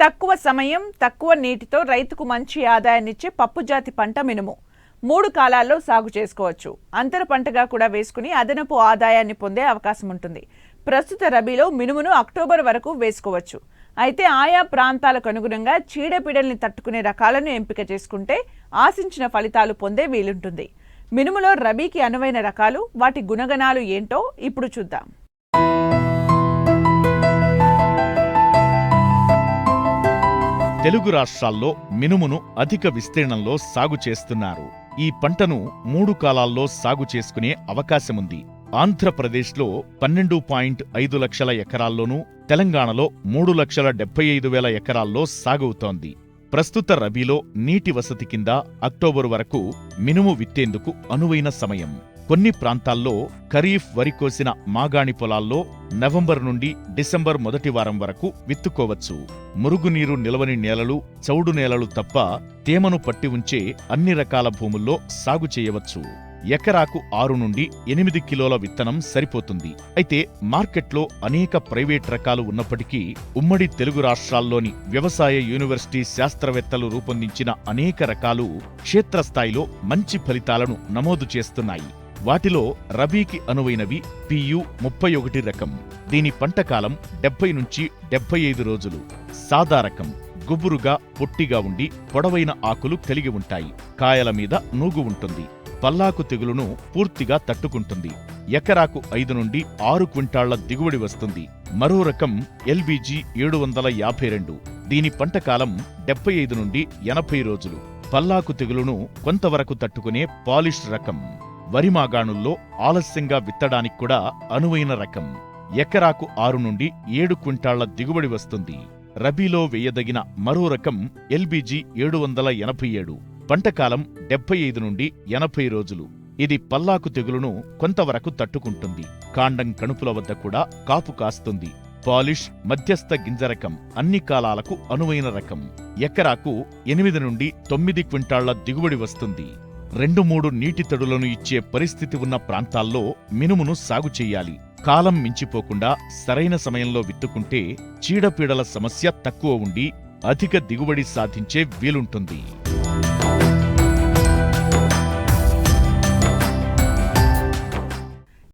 తక్కువ సమయం తక్కువ నీటితో రైతుకు మంచి ఆదాయాన్నిచ్చే పప్పుజాతి పంట మినుము. మూడు కాలాల్లో సాగు చేసుకోవచ్చు. అంతర పంటగా కూడా వేసుకుని అదనపు ఆదాయాన్ని పొందే అవకాశం ఉంటుంది. ప్రస్తుత రబీలో మినుమును అక్టోబర్ వరకు వేసుకోవచ్చు. అయితే ఆయా ప్రాంతాలకు అనుగుణంగా చీడపీడల్ని తట్టుకునే రకాలను ఎంపిక చేసుకుంటే ఆశించిన ఫలితాలు పొందే వీలుంటుంది. మినుములో రబీకి అనువైన రకాలు వాటి గుణగణాలు ఏంటో ఇప్పుడు చూద్దాం. తెలుగు రాష్ట్రాల్లో మినుమును అధిక విస్తీర్ణంలో సాగు చేస్తున్నారు. ఈ పంటను మూడు కాలాల్లో సాగు చేసుకునే అవకాశముంది. ఆంధ్రప్రదేశ్లో పన్నెండు పాయింట్ ఐదు లక్షల ఎకరాల్లోనూ తెలంగాణలో మూడు లక్షల డెబ్బై ఐదు వేల ఎకరాల్లో సాగవుతోంది. ప్రస్తుత రబీలో నీటి వసతి కింద అక్టోబరు వరకు మినుము విత్తేందుకు అనువైన సమయం. కొన్ని ప్రాంతాల్లో ఖరీఫ్ వరి కోసిన మాగాణి పొలాల్లో నవంబర్ నుండి డిసెంబర్ మొదటి వారం వరకు విత్తుకోవచ్చు. మురుగునీరు నిలవని నేలలు చౌడు నేలలు తప్ప తేమను పట్టి ఉంచే అన్ని రకాల భూముల్లో సాగు చేయవచ్చు. ఎకరాకు ఆరు నుండి ఎనిమిది కిలోల విత్తనం సరిపోతుంది. అయితే మార్కెట్లో అనేక ప్రైవేట్ రకాలు ఉన్నప్పటికీ ఉమ్మడి తెలుగు రాష్ట్రాల్లోని వ్యవసాయ యూనివర్సిటీ శాస్త్రవేత్తలు రూపొందించిన అనేక రకాలు క్షేత్రస్థాయిలో మంచి ఫలితాలను నమోదు చేస్తున్నాయి. వాటిలో రబీకి అనువైనవి పియు ముప్పై ఒకటి రకం. దీని పంట కాలం డెబ్బై నుంచి డెబ్బై ఐదు రోజులు. సాదా రకం. గుబురుగా పొట్టిగా ఉండి పొడవైన ఆకులు కలిగి ఉంటాయి. కాయల మీద నూగు ఉంటుంది. పల్లాకు తెగులును పూర్తిగా తట్టుకుంటుంది. ఎకరాకు ఐదు నుండి ఆరు క్వింటాళ్ళ దిగుబడి వస్తుంది. మరో రకం ఎల్బీజీ ఏడు వందల యాభై రెండు. దీని పంటకాలం డెబ్బై ఐదు నుండి ఎనభై రోజులు. పల్లాకు తెగులును కొంతవరకు తట్టుకునే పాలిష్ రకం. వరి మాగాణుల్లో ఆలస్యంగా విత్తడానికి కూడా అనువైన రకం. ఎకరాకు ఆరు నుండి ఏడు క్వింటాళ్ళ దిగుబడి వస్తుంది. రబీలో వేయదగిన మరో రకం ఎల్బీజీ ఏడు వందల ఎనభై ఏడు. పంటకాలం డెబ్బై ఐదు నుండి ఎనభై రోజులు. ఇది పల్లాకు తెగులును కొంతవరకు తట్టుకుంటుంది. కాండం కణుపుల వద్ద కూడా కాపు కాస్తుంది. పాలిష్ మధ్యస్థ గింజ రకం అన్ని కాలాలకు అనువైన రకం. ఎకరాకు ఎనిమిది నుండి తొమ్మిది క్వింటాళ్ళ దిగుబడి వస్తుంది. రెండు మూడు నీటి తడులను ఇచ్చే పరిస్థితి ఉన్న ప్రాంతాల్లో మినుమును సాగు చేయాలి. కాలం మించిపోకుండా సరైన సమయంలో విత్తుకుంటే చీడపీడల సమస్య తక్కువ ఉండి అధిక దిగుబడి సాధించే వీలుంటుంది.